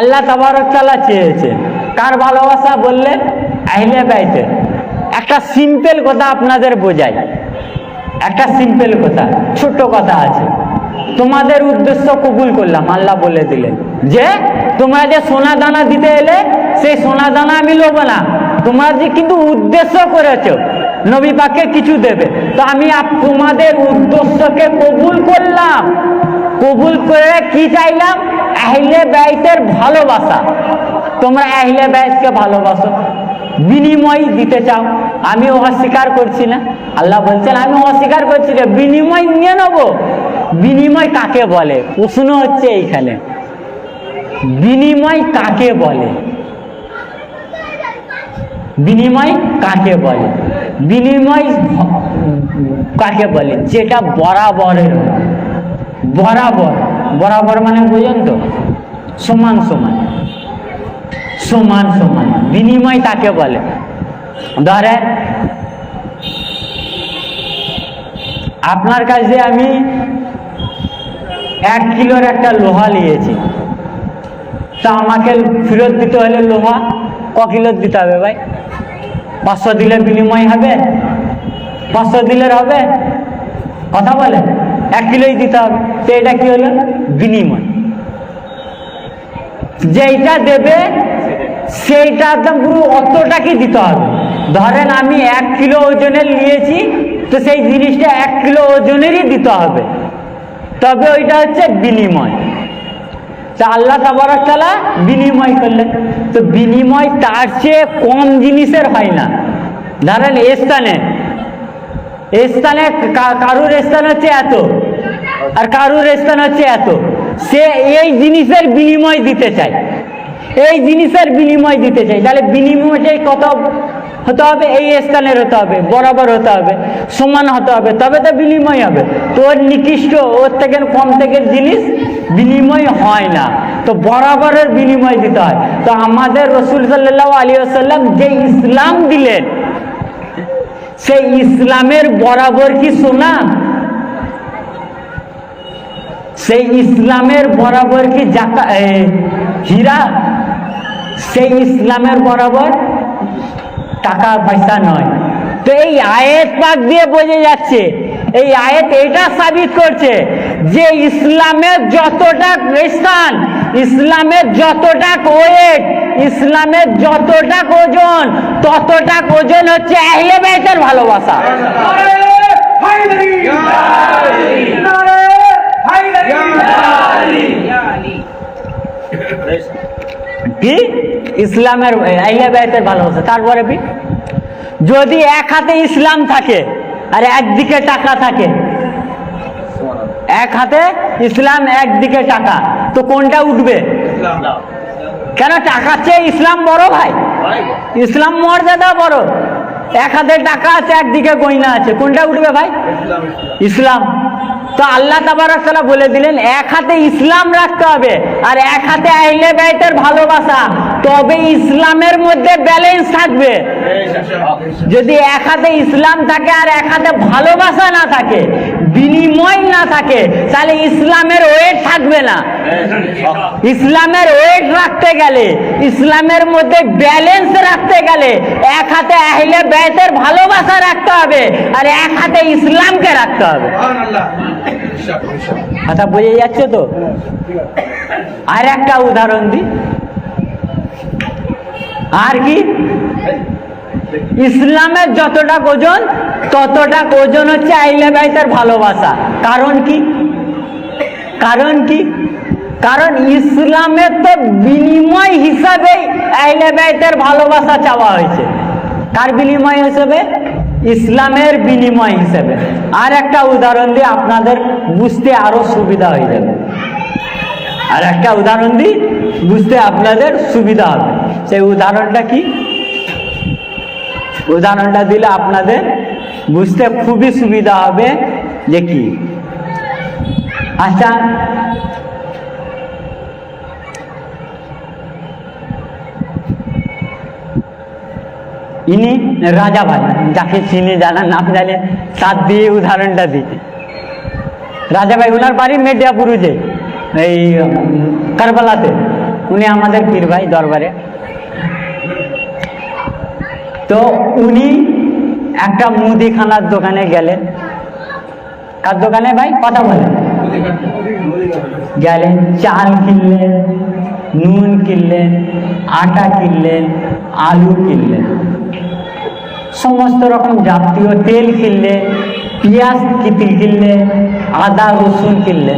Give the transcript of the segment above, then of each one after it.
আল্লাহ তাবারকতালা চেয়েছে। কার ভালোবাসা বললে? আহলে বাইতে। একটা সিম্পল কথা আপনাদের বোঝাই। একটা সিম্পল কথা ছোট কথা আছে। তোমাদের উদ্দেশ্য কবুল করলাম, আল্লাহ বলে দিলেন। যে, তোমরা যে সোনা দানা দিতে এলে, সেই সোনা দানা আমি লোব না। তোমরা যে কিন্তু উদ্দেশ্য করেছ, নবী পাককে কিছু দেবে। তো আমি তোমাদের উদ্দেশ্যকে কবুল করলাম। কবুল করে কি চাইলাম? আহলে ব্যয়তের ভালোবাসা। তোমরা আহলে ব্যয়তকে ভালোবাসো। বিনিময় দিতে চাও। আমি অস্বীকার করছি না। আল্লাহ বলছেন, আমি অস্বীকার করছি না বিনিময় নিয়ে নেব। বিনিময় কাকে বলে? প্রশ্ন হচ্ছে এইখানে। বিনিময় কাকে বলে? বিনিময় কাকে বলে? বিনিময় কাকে বলে? যেটা বরাবরের। বরাবর। বরাবর মানে বুঝেন তো? সমান সমান। সমান সমান। বিনিময় তাকে বলে। ধরেন, আপনার কাছে আমি এক কিলোর একটা লোহা নিয়েছি। তা আমাকে ফেরত দিতে হলে লোহা ক কিলোর দিতে হবে ভাই? পাঁচশো দিলে বিনিময় হবে? পাঁচশো দিলে হবে? কথা বলে এক কিলোই দিতে হবে। তো এটা কি হলো? বিনিময়। যেইটা দেবে, সেইটা একদম পুরো অতটাকে দিতে হবে। ধরেন আমি এক কিলো ওজনের নিয়েছি, তো সেই জিনিসটা এক কিলো ওজনেরই দিতে হবে। তবে ওইটা হচ্ছে বিনিময়। তা আল্লাহ তাবারাকালা বিনিময় করলেন। তো বিনিময় তার চেয়ে কম জিনিসের হয় না। ধরেন স্থানে স্থানে কারুর স্থান হচ্ছে এত। আর কারুর স্থান হচ্ছে এত। সে এই জিনিসের বিনিময় দিতে চায়। এই জিনিসের বিনিময় দিতে চাই তাহলে বিনিময়টাই কত হতে হবে? এই স্থানের হতে হবে, বরাবর হতে হবে, সমান হতে হবে, তবে তো বিনিময় হবে। তোর নিকৃষ্ট, ওর থেকে কম থেকে জিনিস বিনিময় হয় না। তো বরাবরের বিনিময় দিতে হয়। তো আমাদের রসুল সাল্লাহ আলী আসাল্লাম যে ইসলাম দিলেন সেই ইসলামের বরাবর কি সোনা সেই ইসলামের বরাবর কি জাকা হীরা? সেই ইসলামের বরাবর টাকা পয়সা নয়। তো এই আয়ের পাক দিয়ে বোঝা যাচ্ছে এই আয়েত এটা সাবিত করছে যে ইসলামের যতটা স্থান ইসলামের যতটা ওয়েট ইসলামের যতটা ওজন, ততটা ওজন হচ্ছে আহলে বাইতের ভালোবাসা। কি? ইসলামের, আহলে বাইতের ভালোবাসা। তারপরে যদি এক হাতে ইসলাম থাকে আর একদিকে টাকা থাকে। এক হাতে ইসলাম একদিকে টাকা। তো কোনটা উঠবে? কেন টাকা চেয়ে ইসলাম বড় ভাই? ইসলাম মর্যাদা বড়। এক হাতে টাকা আছে একদিকে গয়না আছে। কোনটা উঠবে ভাই? ইসলাম। তো আল্লাহ তাবারাকাল্লাহ বলে দিলেন, এক হাতে ইসলাম রাখতে হবে আর এক হাতে আহলে বাইতের ভালোবাসা। তবে ইসলামের মধ্যে ব্যালেন্স থাকবে। যদি এক হাতে ইসলাম থাকে আর এক হাতে ভালোবাসা না থাকে, বিনিময় না থাকে, তাহলে ইসলামের ওয়েট থাকবে না। ইসলামের ওয়েট রাখতে গেলে, ইসলামের মধ্যে ব্যালেন্স রাখতে গেলে এক হাতে আহলে ব্যয়তের ভালোবাসা রাখতে হবে আর এক হাতে ইসলামকে রাখতে হবে। কথা বোঝা যাচ্ছে তো? আর একটা উদাহরণ দিই। আর কি? ইসলামের যতটা ওজন, ততটা ওজন হচ্ছে আইলে বাইতের ভালোবাসা। কারণ কি? কারণ কি? কারণ ইসলামের তো বিনিময় হিসাবেই আইলে বাইতের ভালোবাসা চাওয়া হয়েছে। কার বিনিময় হিসেবে? ইসলামের বিনিময় হিসেবে। আর একটা উদাহরণ দিয়ে আপনাদের বুঝতে আরও সুবিধা হয়ে যাবে। আর একটা উদাহরণ দিই বুঝতে আপনাদের সুবিধা হবে। সেই উদাহরণটা কি? উদাহরণটা দিলে আপনাদের বুঝতে খুবই সুবিধা হবে যে কি? আচ্ছা ইনি রাজা ভাই, যাকে চিনি জানা নাম জানে তার দিয়ে উদাহরণটা দিই। রাজা ভাই ওনার বাড়ি মেডিয়াপুরুজে এই কারবালাতে। উনি আমাদের পীর ভাই দরবারে। তো উনি একটা মুদিখানার দোকানে গেলেন। কার দোকানে ভাই? কথা বলেন। গেলেন, চাল কিনলেন, নুন কিনলেন, আটা কিনলেন, আলু কিনলেন। সমস্ত রকম জাতীয় তেল কিনলে, পেঁয়াজ কিতি কিনলেন আদা, রসুন কিনলে।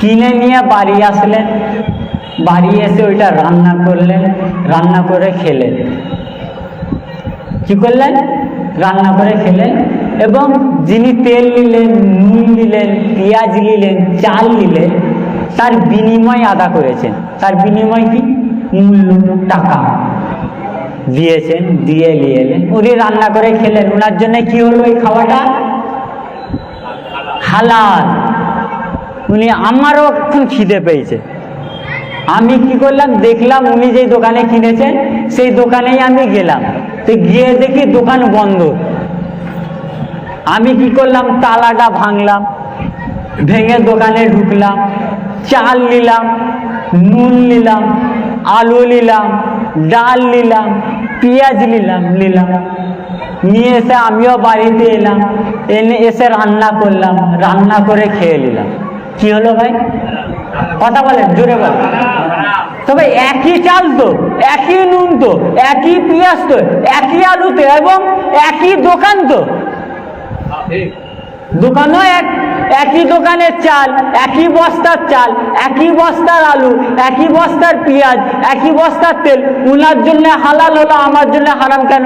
কিনে নিয়ে বাড়ি আসলেন বাড়ি এসে ওইটা রান্না করলেন রান্না করে খেলেন কি করলেন রান্না করে খেলেন এবং যিনি তেল নিলেন, নুন নিলেন, পেঁয়াজ নিলেন, চাল নিলেন, তার বিনিময় আদা করেছেন। তার বিনিময় কি? মূল্য, টাকা। দিয়েছেন, দিয়ে নিয়ে এলেন উনি রান্না করে খেলেন। ওনার জন্য কি হলো এই খাওয়াটা? হালাল। উনি আমারও এখন খিদে পেয়েছে। আমি কি করলাম? দেখলাম উনি যেই দোকানে কিনেছেন, সেই দোকানেই আমি গেলাম। তো গিয়ে দেখি দোকান বন্ধ। আমি কি করলাম? তালাটা ভাঙলাম, ভেঙে দোকানে ঢুকলাম, চাল নিলাম, নুন নিলাম, আলু নিলাম, ডাল নিলাম পেঁয়াজ নিলাম নিলাম। নিয়ে এসে আমিও বাড়িতে এলাম। এনে এসে রান্না করলাম, রান্না করে খেয়ে নিলাম। কি হলো ভাই? কথা বলেন, জোরে বলেন। তবে একই চাল তো, একই নুন তো, একই পেঁয়াজ তো, একই আলু তো, এবং একই দোকান তো। দোকানও এক একই দোকানের চাল, একই বস্তার চাল, একই বস্তার আলু, একই বস্তার পেঁয়াজ, একই বস্তার তেল। উনার জন্য হালাল হলো, আমার জন্য হারাম কেন?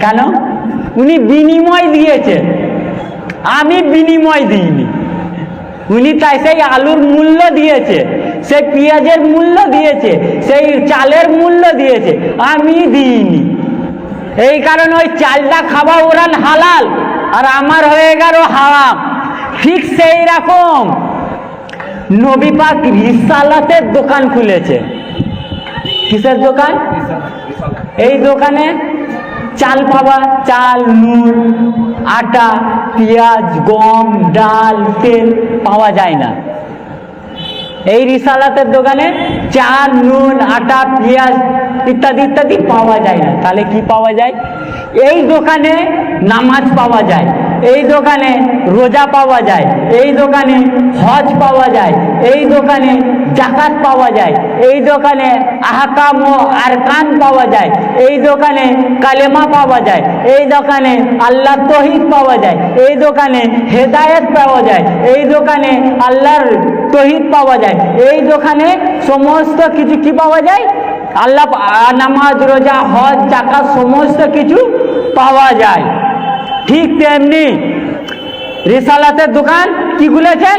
কেন? উনি বিনিময় দিয়েছেন আমি বিনিময় দিইনি। উনি তাই সেই আলুর মূল্য দিয়েছে, সেই পেঁয়াজের মূল্য দিয়েছে, সেই চালের মূল্য দিয়েছে। আমি দিইনি। এই কারণে ওই চালটা খাওয়া ওরান হালাল। আর আমার হয়ে গেল হারাম। ঠিক সেই রকম নবী পাক রিসালাতের দোকান খুলেছে। কিসের দোকান? এই দোকানে চাল পাওয়া চাল, নুন, আটা, পেঁয়াজ, গম, ডাল, তেল পাওয়া যায় না। এই রিসালাতের দোকানে চা নুন, আটা, পেঁয়াজ ইত্যাদি ইত্যাদি পাওয়া যায় না। তাহলে কি পাওয়া যায়? এই দোকানে নামাজ পাওয়া যায়। এই দোকানে রোজা পাওয়া যায়, এই দোকানে হজ পাওয়া যায়, এই দোকানে জাকাত পাওয়া যায়, এই দোকানে আহকাম ও আরকান পাওয়া যায়, এই দোকানে কালেমা পাওয়া যায়, এই দোকানে আল্লাহ তহিদ পাওয়া যায়, এই দোকানে হেদায়েত পাওয়া যায়, এই দোকানে আল্লাহর তহিদ পাওয়া যায়, এই দোকানে সমস্ত কিছু কি পাওয়া যায়? আল্লাহ নামাজ, রোজা, হজ, জাকাত, সমস্ত কিছু পাওয়া যায়। ঠিক তেমনি রেসালাতের দোকান কি খুলেছেন?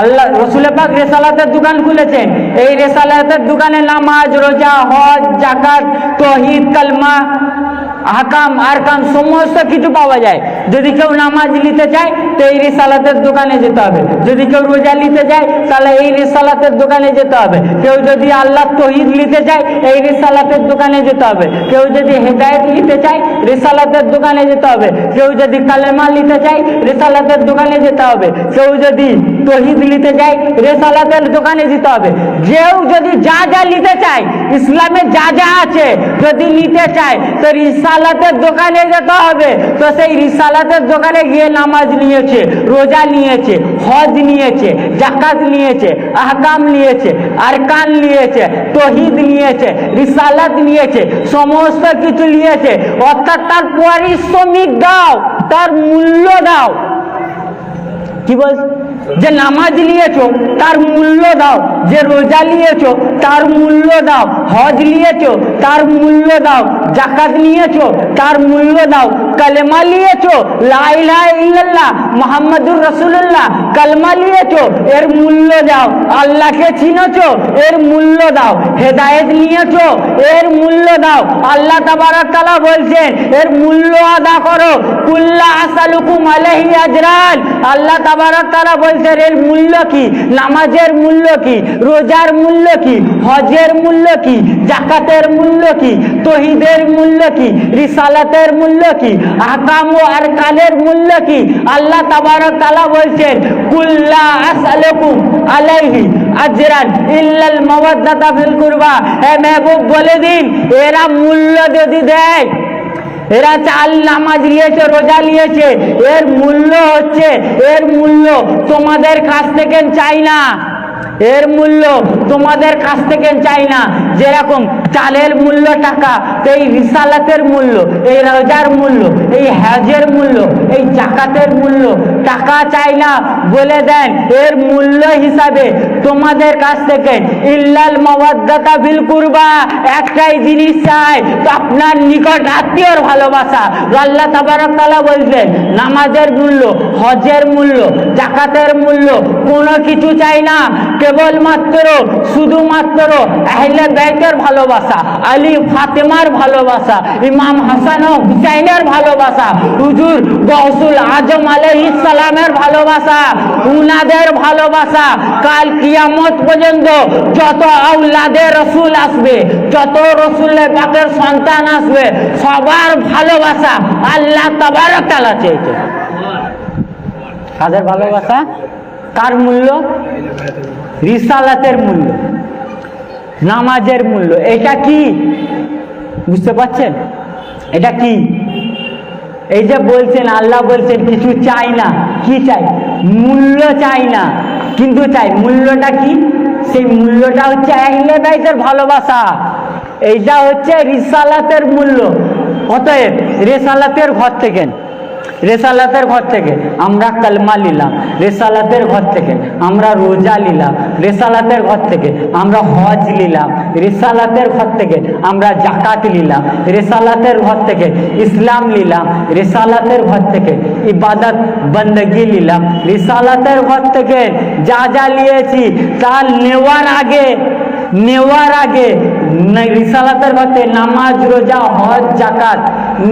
আল্লাহ রসুল পাক রেসালাতের দোকান খুলেছেন। এই রেসালাতের দোকানে নামাজ, রোজা, হজ জাকাত তহিদ, কালমা হাকাম আরকাম, সমস্ত কিছু পাওয়া যায়। যদি কেউ নামাজ নিতে চায়, তো এই রিসালাতের দোকানে যেতে হবে। যদি কেউ রোজা নিতে চায়, তাহলে এই রিসালাতের দোকানে যেতে হবে। কেউ যদি আল্লাহ তহিদ নিতে চায়, এই রিসালাতের দোকানে যেতে হবে। কেউ যদি হেদায়ত নিতে চায়, রিসালাতের দোকানে যেতে হবে। কেউ যদি কালেমা নিতে চায়, রিসালাতের দোকানে যেতে হবে। কেউ যদি তহিদ নিতে চায় রেসালাতের দোকানে যেতে হবে। কেউ যদি যা যা নিতে চায়, ইসলামে যা যা আছে, যদি নিতে চায়, তো রিসালাতের দোকানে যেতে হবে। তো সেই রিসালাতের দোকানে গিয়ে নামাজ নিয়েছে, রোজা নিয়েছে, হজ নিয়েছে জাকাত নিয়েছে, আহকাম নিয়েছে, আরকান নিয়েছে, তহিদ নিয়েছে, রিসালাত নিয়েছে, সমস্ত কিছু নিয়েছে। অর্থাৎ তার পারিশ্রমিক দাও, তার মূল্য দাও। কি বল যে নামাজ নিয়েছো, তার মূল্য দাও। যে রোজা নিয়েছো, তার মূল্য দাও। হজ নিয়েছো, তার মূল্য দাও। জাকাত নিয়েছো, তার মূল্য দাও। কালেমা নিয়েছো লাইলা ইল্লাল্লাহ, মোহাম্মদুর রসুল্লাহ কালমা নিয়েছো, এর মূল্য দাও। আল্লাহকে চিনেছো, এর মূল্য দাও। হেদায়েত নিয়েছো, এর মূল্য দাও। আল্লাহ তাবারাক তাআলা বলছেন, এর মূল্য আদা করো। কুল্লা আসালুকুম আলাইহি আজরান আল্লাহ তাবারাক তাআলা বলছেন এর মূল্য কি? নামাজের মূল্য কি? রোজার মূল্য কি? হজের মূল্য কি? জাকাতের মূল্য কি? তহিদের মূল্য কি? রিসালাতের মূল্য কি? আকাম ও আর কালের মূল্য কি? আল্লাহ তাবারক তাআলা বলছেন, কুল্লা আসআলুকুম আলাইহি আজরান ইল্লাল মাওয়াদ্দাতা ফিল কুরবা। হে মেহবুব, বলে দিন, এরা মূল্য যদি দেয় এরা চাল নামাজ নিয়েছে, রোজা নিয়েছে। এর মূল্য হচ্ছে, এর মূল্য তোমাদের কাছ থেকে চাই না। এর মূল্য তোমাদের কাছ থেকে চাই না। যেরকম চালের মূল্য টাকা, এই রিসালাতের মূল্য, এই রোজার মূল্য, এই হজের মূল্য, এই জাকাতের মূল্য টাকা চাই না। বলে দেন, এর মূল্য হিসাবে তোমাদের কাছ থেকে ইল্লাল মাওয়াদ্দাতা বিল কুরবা একটাই জিনিস চাই আপনার নিকট আত্মীয়র ভালোবাসা। আল্লাহ তাবারক তাআলা বলছেন, নামাজের মূল্য, হজের মূল্য, জাকাতের মূল্য কোনো কিছু চাই না। কেবলমাত্র শুধুমাত্র আহলে বাইতের ভালোবাসা, আলী ফাতেমার ভালোবাসা, ইমাম হাসান ও হুসাইনের ভালোবাসা, হুজুর গৌসুল আজম আলাইহিস সালামের ভালোবাসা, উনাদের ভালোবাসা, কাল কিয়ামত পর্যন্ত যত আউলাদের রসুল আসবে, যত রসুলের পাকের সন্তান আসবে, সবার ভালোবাসা আল্লাহ তাবারক তাআলা চেয়েছে কাদের ভালোবাসা? কার মূল্য? রিসালাতের মূল্য, নামাজের মূল্য, এটা কি? বুঝতে পারছেন? এটা কি? এই যে বলছেন, আল্লাহ বলছেন, কিছু চাই না। কি চাই? মূল্য চাই না, কিন্তু চাই। মূল্যটা কি? সেই মূল্যটা হচ্ছে আহলে বাইতের ভালোবাসা। এইটা হচ্ছে রিসালাতের মূল্য। অতএব রেসালাতের ঘর থেকে রেসালাতের ঘর থেকে আমরা কালমা নিলাম রেসালাতের ঘর থেকে আমরা রোজা নিলাম রেসালাতের ঘর থেকে আমরা হজ নিলাম রেসালাতের ঘর থেকে আমরা জাকাত নিলাম রেসালাতের ঘর থেকে ইসলাম নিলাম রেসালাতের ঘর থেকে ইবাদত, বন্দগি নিলাম রিসালাতের ঘর থেকে যা যা নিয়েছি তা নেওয়ার আগে নেওয়ার আগে রিসালাতের ঘরতে নামাজ, রোজা, হজ জাকাত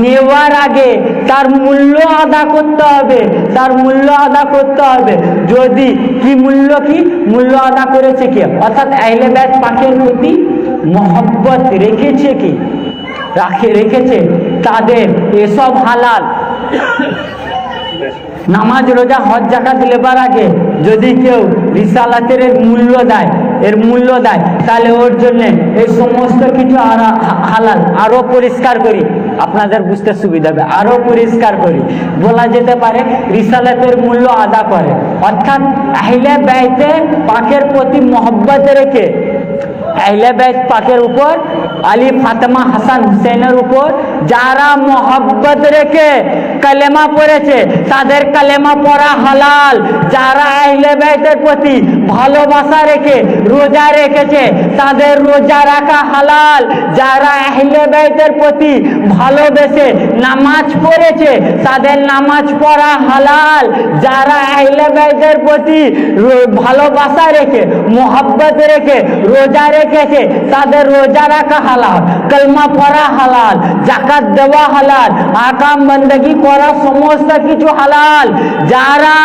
নেওয়ার আগে তার মূল্য আদা করতে হবে, তার মূল্য আদা করতে হবে। যদি কি মূল্য কি? মূল্য আদা করেছে কি? অর্থাৎ আহলে ব্যাট পাখের প্রতি মহব্বত রেখেছে কি? রাখে, রেখেছে। তাদের এসব হালাল। নামাজ, রোজা, হজ জাকাত লেবার আগে যদি কেউ রিসালাতের মূল্য দেয়, এর মূল্য দেয়, তাহলে ওর জন্যে এই সমস্ত কিছু হালাল, আরও পরিষ্কার করি। আপনাদের বুঝতে সুবিধা হবে আরও পরিষ্কার করি। বলা যেতে পারে রিসালাতের মূল্য আদা করে। অর্থাৎ আহিলে ব্যয়তে পাকের প্রতি মহব্বত রেখে আহলে বাইত পাকের উপর আলী ফাতেমা হাসান হুসেনের উপর যারা মোহব্বত রেখে কালেমা পড়েছে তাদের কালেমা পড়া হালাল যারা আহলে বাইতের প্রতি ভালোবাসা রেখে রোজা রেখেছে তাদের রোজা রাখা হালাল যারা আহলে বাইতের প্রতি ভালোবেসে নামাজ পড়েছে তাদের নামাজ পড়া হালাল যারা আহলে বাইতের প্রতি ভালোবাসা রেখে মোহাব্বত রেখে রোজা রেখেছে তাদের রোজা রাখা হালাল, কলমা পড়া হালাল জাকাত দেওয়া হালাল আকাম বন্দগি করা সমস্ত কিছু হালাল। যারা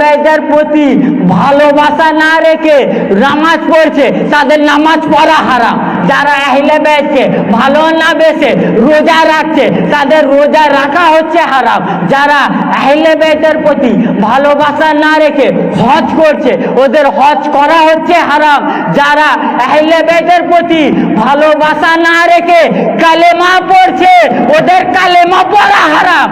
বাইতের প্রতি ভালোবাসা না রেখে নামাজ পড়ছে, তাদের নামাজ পড়া হারাম। যারা আহলে বাইতকে ভালো না বেছে রোজা রাখছে তাদের রোজা রাখা হচ্ছে হারাম যারা আহলে বাইতের প্রতি ভালোবাসা না রেখে হজ করছে ওদের হজ করা হচ্ছে হারাম যারা আহলে বাইতের প্রতি ভালোবাসা না রেখে কালেমা পড়ছে ওদের কালেমা পড়া হারাম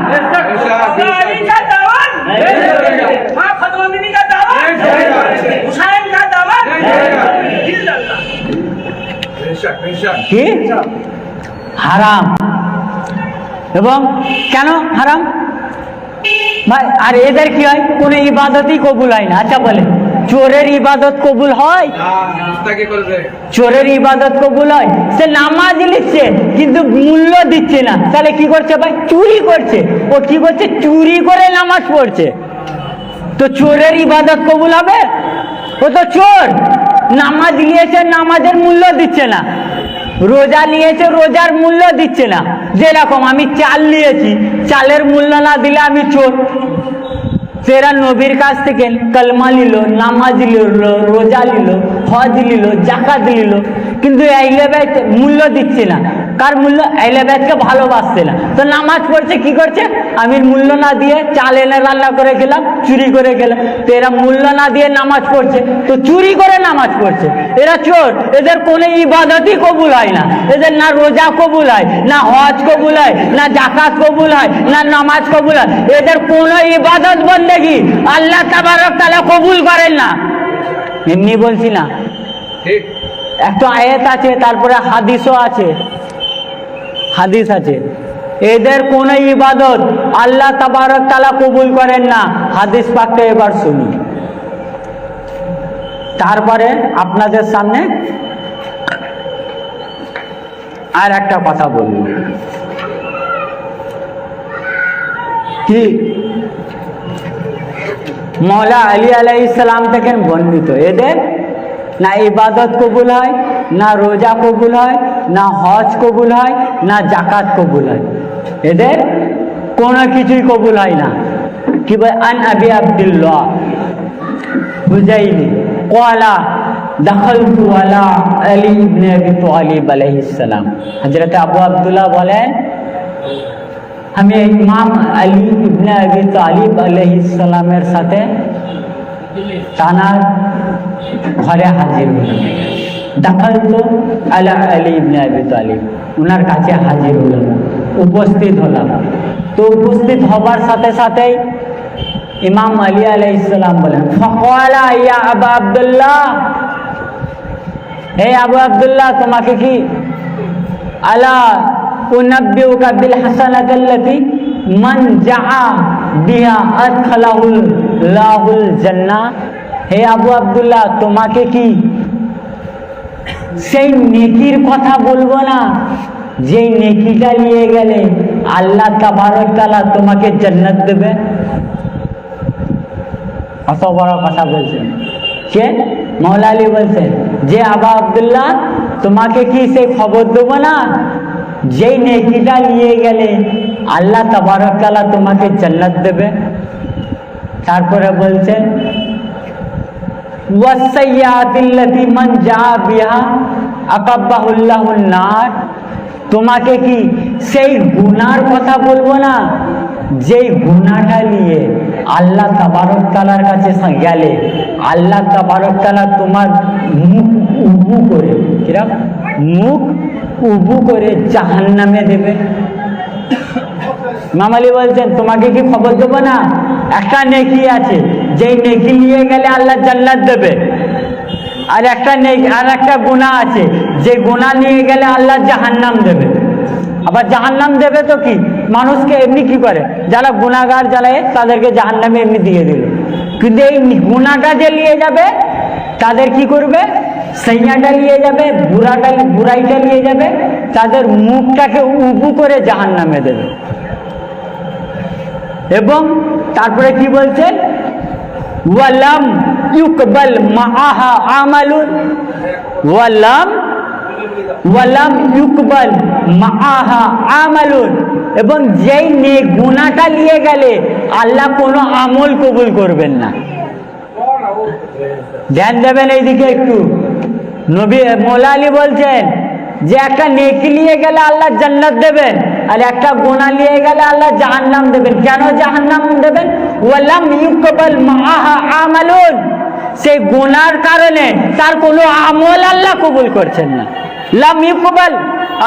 কি? হারাম। এবং কেন হারাম? ভাই আর এদের কি হয়? কোনো ইবাদতই কবুল হয় না। আচ্ছা বলে চোরের ইবাদত কবুল হয়? চোরের ইবাদত কবুল হয়? সে নামাজ লিখছে কিন্তু মূল্য দিচ্ছে না। তাহলে কি করছে ভাই? চুরি করছে। ও কি করছে চুরি করে নামাজ পড়ছে। তো চোরের ইবাদত কবুল হবে? ও তো চোর। নামাজ নিয়েছে, নামাজের মূল্য দিচ্ছে না। রোজা নিয়েছে, রোজার মূল্য দিচ্ছে না। যেরকম আমি চাল নিয়েছি, চালের মূল্য না দিলে আমি চোর। সেরা নবীর কাছ থেকে কলমা নিল, নামাজ নিল, রোজা নিল, হজ নিল, জাকাত নিল। কিন্তু এই লেবে মূল্য দিচ্ছে না। কার মূল্য আইলে বাইতকে ভালোবাসছে না। তো নামাজ পড়ছে কি করছে? আমি মূল্য না দিয়ে চাল এনে রান্না করে খেলাম চুরি করে খেলাম। তো এরা মূল্য না দিয়ে নামাজ পড়ছে তো চুরি করে নামাজ পড়ছে। এরা চোর এদের কোনো ইবাদতই কবুল হয় না। এদের না রোজা কবুল হয় না হজ কবুল হয় না জাকাত কবুল হয় না নামাজ কবুল হয়। এদের কোনো ইবাদত বন্দেগি আল্লাহ তাবারক তাআলা কবুল করেন না। এমনি বলছি না। ঠিক। একটা আয়াত আছে তারপরে হাদিসও আছে। হাদিস আছে। এদের কোন ইবাদত আল্লাহ তাবারক তাআলা কবুল করেন না। হাদিস পাকটা এবার শুনি। তারপরে আপনাদের সামনে আর একটা কথা বলব কি? মৌলা আলী আলাই ইসলাম থেকে বর্ণিত। এদের না ইবাদত কবুল হয়, না রোজা কবুল হয়, না হজ কবুল হয়, না জাকাত কবুল হয়। এদের কোনো কিছুই কবুল হয় না। কি বলে? আন আবি আব্দুল্লাহ। বুঝাইনি। কলা আলা ইবনে আবি আব্দুল্লাহ বলেন, আমি ইমাম আলী ইবনে সাথে ঘরে হাজির হলাম দখল তো আলা আলী ইবনে আবি তালিব। ওনার কাছে হাজির হলাম উপস্থিত হলাম। তো উপস্থিত হবার সাথে সাথেই ইমাম আলী আলাই ইসলাম বলেন ফকওয়ালা ইয়া আবা আব্দুল্লাহ। হে আবু আব্দুল্লাহ, তোমাকে কি আলা উনাব্বিউকা বিল হাসানাতাল্লাতি মান জাআ বিহা আদখালাহুল লাহুল জান্নাহ? হে আবু আব্দুল্লাহ, তোমাকে কি সেই নেকির কথা বলব না? যেই নেকিটা নিয়ে গেলে আল্লাহ তাবারক তাআলা তোমাকে জান্নাত দেবে? অত বড় কথা বলছেন। কে? মৌলা আলী যে আবা আব্দুল্লাহ, তোমাকে কি সেই খবর দেবো না? যেই নেকিটা নিয়ে গেলে আল্লাহ তাবারকালা তোমাকে জান্নাত দেবে? তারপরে বলছেন তোমাকে কি সেই গুনার কথা বলব না? যেই গুনাটা নিয়ে আল্লাহ তাবারক তালার কাছে গেলে আল্লাহ তাবারক তালা তোমার মুখ উবু করে, কিরম? মুখ উবু করে জাহান্নামে দেবে। মামালি বলছেন, তোমাকে কি খবর দেবো না? একটা নেকি আছে। যেই নেকি নিয়ে গেলে আল্লাহ জান্নাত দেবে। আর একটা আর একটা গুণা আছে। যে গুণা নিয়ে গেলে আল্লাহ জাহান্নাম দেবে। আবার জাহান্নাম দেবে তো কি? মানুষকে এমনি কি করে? যারা গুণাগার জ্বালায় তাদেরকে জাহান্নামে এমনি দিয়ে দিল। কিন্তু এই গুণাটা যে নিয়ে যাবে, তাদের কি করবে? সেইয়াটা নিয়ে যাবে, বুড়াটা, বুড়াইটা নিয়ে যাবে, তাদের মুখটাকে উবু করে জাহান্নামে দেবে। এবং তারপরে কি বলছেন ওয়ালাম ইউকবাল মাআহা আমালুন ওয়ালাম ওয়ালাম ইউকবাল মাআহা আমালুন এবং যেই নে গুনাহটা নিয়ে গেলে আল্লাহ কোনো আমল কবুল করবেন না ধ্যান দেবেন এইদিকে একটু নবী মোলা আলী বলছেন যে একটা নেকি নিয়ে গেলে আল্লাহ জান্নাত দেবেন আর একটা গোনা নিয়ে গেলে আল্লাহ জাহান্নাম দেবেন। কেন জাহান্নাম দেবেন? ওয়ালাম ইউকবাল মাআহা আমালুন। সেই গোনার কারণে তার কোনো আমল আল্লাহ কবুল করছেন না। লাম ইউকবাল,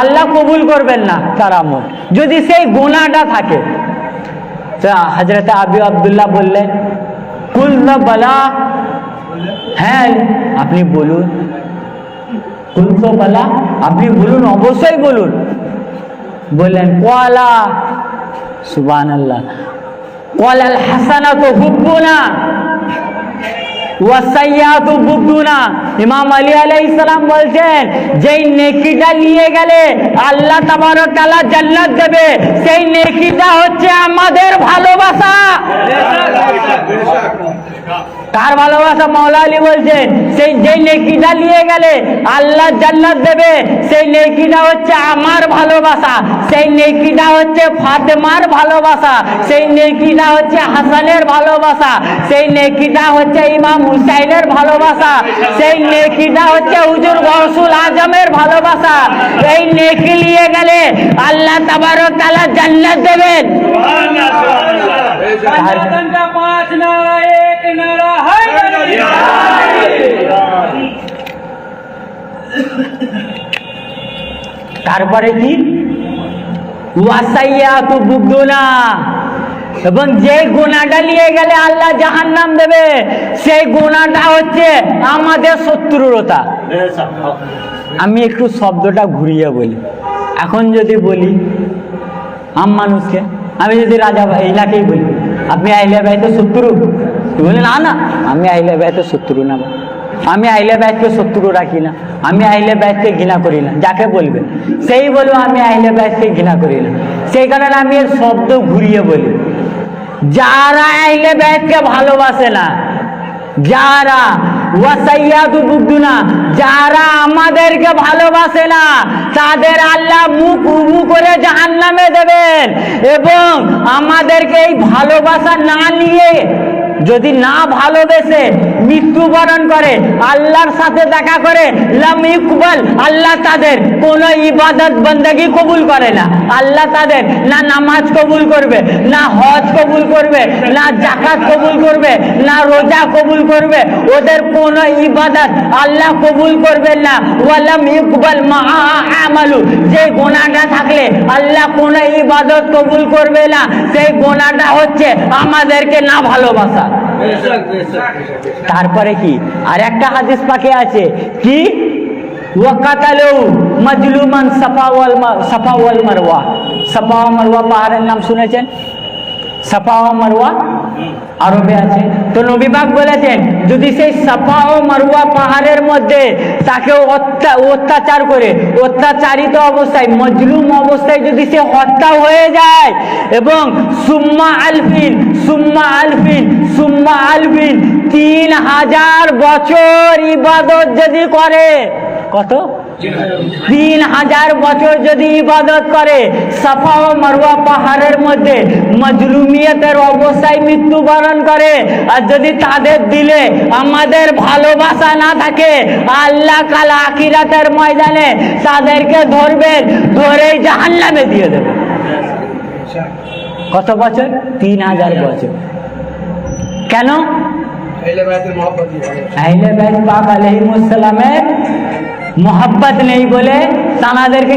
আল্লাহ কবুল করবেন না তার আমল। যদি সেই গোনাটা থাকে। হজরত আবি আবদুল্লাহ বললেন কুল হ্যাঁ আপনি বলুন। কুল তো আপনি বলুন, অবশ্যই বলুন। বললেন কোয়ালা সুবান আল্লাহ কোয়ালাল হাসানা তো হুব্বু না ওয়াসাইয়াতু বুদুনা ইমাম আলী আলাইহিস সালাম বলছেন, যেই নেকিটা নিয়ে গেলে আল্লাহ দেবে, সেই নেকিটা হচ্ছে আমাদের ভালোবাসা। কার ভালোবাসা মাওলা আলী বলছেন সেই যেই নেকিটা নিয়ে গেলে আল্লাহ জান্নাত দেবে সেই নেকিটা হচ্ছে আমার ভালোবাসা সেই নেকিটা হচ্ছে ফাতেমার ভালোবাসা সেই নেকিটা হচ্ছে হাসানের ভালোবাসা সেই নেকিটা হচ্ছে ইমাম হুসাইনের ভালোবাসা সেই নেকিটা হচ্ছে হুজুর গৌসুল আজমের ভালোবাসা। এই নেকি নিয়ে গেলে আল্লাহ তাবারক তাআলা জান্নাত দেবেন। তারপরে কি? ওয়াসাইয়া তু বুগদুনা এবং যে গুণাটা নিয়ে গেলে আল্লাহ জাহান নাম দেবে, সেই গুণাটা হচ্ছে আমাদের শত্রুরতা। আমি একটু শব্দটা ঘুরিয়ে বলি। এখন যদি বলি, আম মানুষকে, আমি যদি রাজা ভাই এলাকেই বলি, আপনি আইলে ভাই তো শত্রু। বলি, না না, আমি আইলে তো শত্রু না আমি আইলে ব্যাচকে শত্রু রাখি না। আমি আইলে ব্যাচকে ঘৃণা করি না। যাকে বলবে? সেই বলব আমি আইলে ব্যাচকে ঘৃণা করি না। সেই কারণে আমি এর শব্দ ঘুরিয়ে বলি। যারা আইলে ব্যাচকে ভালোবাসে না, যারা, ওয়াসাইয়াতু বুদ্দুনা, যারা আমাদেরকে ভালোবাসে না, তাদের আল্লাহ মুখ উবু করে জাহান্নামে দেবেন এবং আমাদেরকে এই ভালোবাসা না নিয়ে যদি না ভালোবেসে মৃত্যুবরণ করে, আল্লাহর সাথে দেখা করে, লাম ইকবাল, আল্লাহ তাদের কোনো ইবাদত বন্দেগি কবুল করে না। আল্লাহ তাদের না নামাজ কবুল করবে, না হজ কবুল করবে, না জাকাত কবুল করবে, না রোজা কবুল করবে, ওদের কোনো ইবাদত আল্লাহ কবুল করবেন না। ওয়ালাম ইকবাল মা যে গোনাটা থাকলে আল্লাহ কোনো ইবাদত কবুল করবে না। সেই গোনাটা হচ্ছে আমাদেরকে না ভালোবাসা। তারপরে কি? আর একটা হাদিস পাকে আছে, কি? ওয়াকাতালু মাজলুমান সাফা ওয়াল সাফা ওয়াল মারওয়া। সাফা মারওয়া পাহাড়ের নাম শুনেছেন? সাফা ও মারওয়া আরবে আছে। তো নবীবাগ বলেছেন, যদি সেই সাফা ও মারওয়া পাহাড়ের মধ্যে তাকে অত্যা- অত্যাচার করে, অত্যাচারিত অবস্থায়, মজলুম অবস্থায় যদি সে হত্যা হয়ে যায় এবং সুম্মা আলফিন সুম্মা আলফিন সুম্মা আলফিন তিন হাজার বছর ইবাদত যদি করে, কত? তিন হাজার বছর যদি ইবাদত করে সাফা ও মারওয়া পাহাড়ের মধ্যে মজলুমিয়তের অবস্থায় মৃত্যুবরণ করে। আর যদি তাদের দিলে আমাদের ভালোবাসা না থাকে আল্লাহ কাল আখিরাতের ময়দানে তাদেরকে ধরবেন ধরেই জাহান্নামে দিয়ে দেবে কত বছর? তিন হাজার বছর। কেন? আহলে বাইত পাক আলাইহিমুস সালামের মোহাব্বত নেই বলে তানাদেরকে